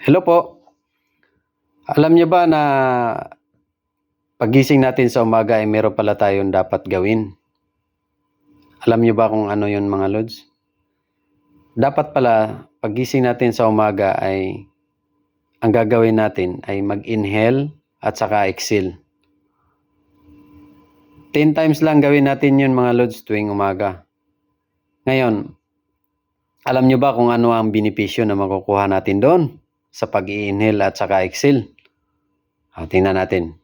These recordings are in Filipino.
Hello po. Alam niyo ba na pagising natin sa umaga ay meron pala tayong dapat gawin? Alam niyo ba kung ano yun mga lods? Dapat pala pagising natin sa umaga ay ang gagawin natin ay mag-inhale at saka exhale. 10 times lang gawin natin yun mga lods tuwing umaga. Ngayon, alam niyo ba kung ano ang benepisyo na makukuha natin doon sa pag-i-inhale at saka exhale? Ah, tingnan natin.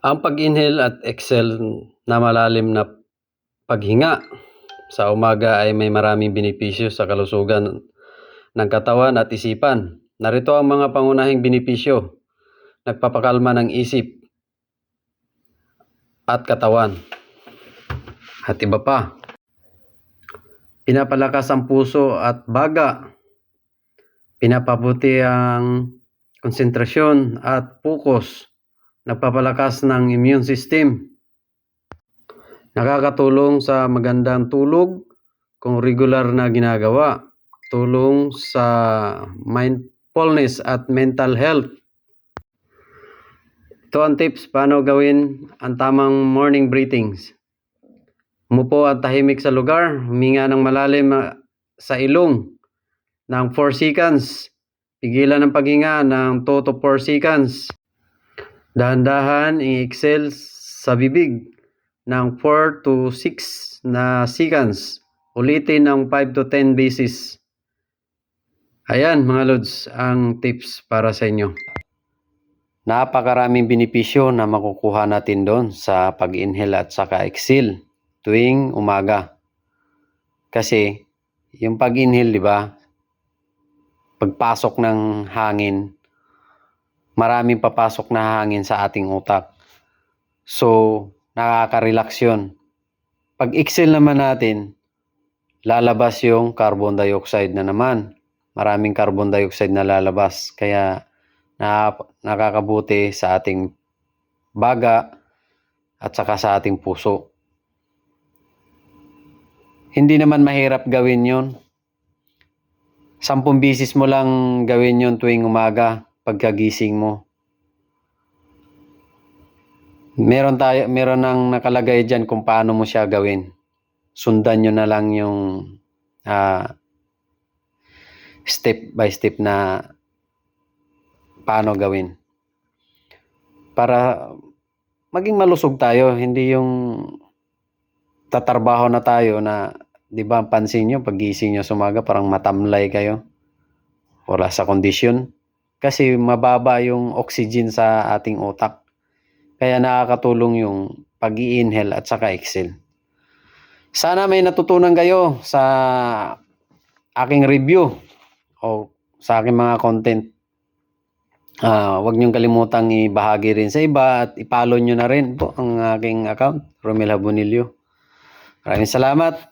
Ang pag-inhale at exhale na malalim na paghinga sa umaga ay may maraming benepisyo sa kalusugan ng katawan at isipan. Narito ang mga pangunahing benepisyo. Nagpapakalma ng isip at katawan. At iba pa. Pinapalakas ang puso at baga. Pinapabuti ang konsentrasyon at focus. Nagpapalakas ng immune system. Nakakatulong sa magandang tulog kung regular na ginagawa. Tulong sa mindfulness at mental health. Ito ang tips paano gawin ang tamang morning breathings. Umupo at tahimik sa lugar, huminga ng malalim ah, sa ilong ng 4 seconds. Pigilan ang paghinga ng 2 to 4 seconds. Dahan-dahan i-exhale sa bibig ng 4 to 6 na seconds. Ulitin ng 5 to 10 beses. Ayan mga lods, ang tips para sa inyo. Napakaraming benepisyo na makukuha natin doon sa pag-inhale at saka exhale tuwing umaga. Kasi yung pag-inhale, di ba? Pagpasok ng hangin, maraming papasok na hangin sa ating utak. So, nakaka-relax yun. Pag exhale naman natin, lalabas yung carbon dioxide na naman. Maraming carbon dioxide na lalabas. Kaya na, nakakabuti sa ating baga at saka sa ating puso. Hindi naman mahirap gawin yon. Sampung bisis mo lang gawin yon tuwing umaga pagkagising mo. Meron tayo, meron nang nakalagay diyan kung paano mo siya gawin. Sundan nyo na lang yung ah, step by step na paano gawin. Para maging malusog tayo, hindi yung tatarbaho na tayo na, di ba, pansin nyo, pagising nyo sumaga, parang matamlay kayo. Wala sa kondisyon. Kasi mababa yung oxygen sa ating utak. Kaya nakakatulong yung pag-i-inhale at saka exhale. Sana may natutunan kayo sa aking review o sa aking mga content. Ah, huwag niyong kalimutang ibahagi rin sa iba at i-follow niyo na rin po ang aking account, Romel Habonilio. Maraming salamat.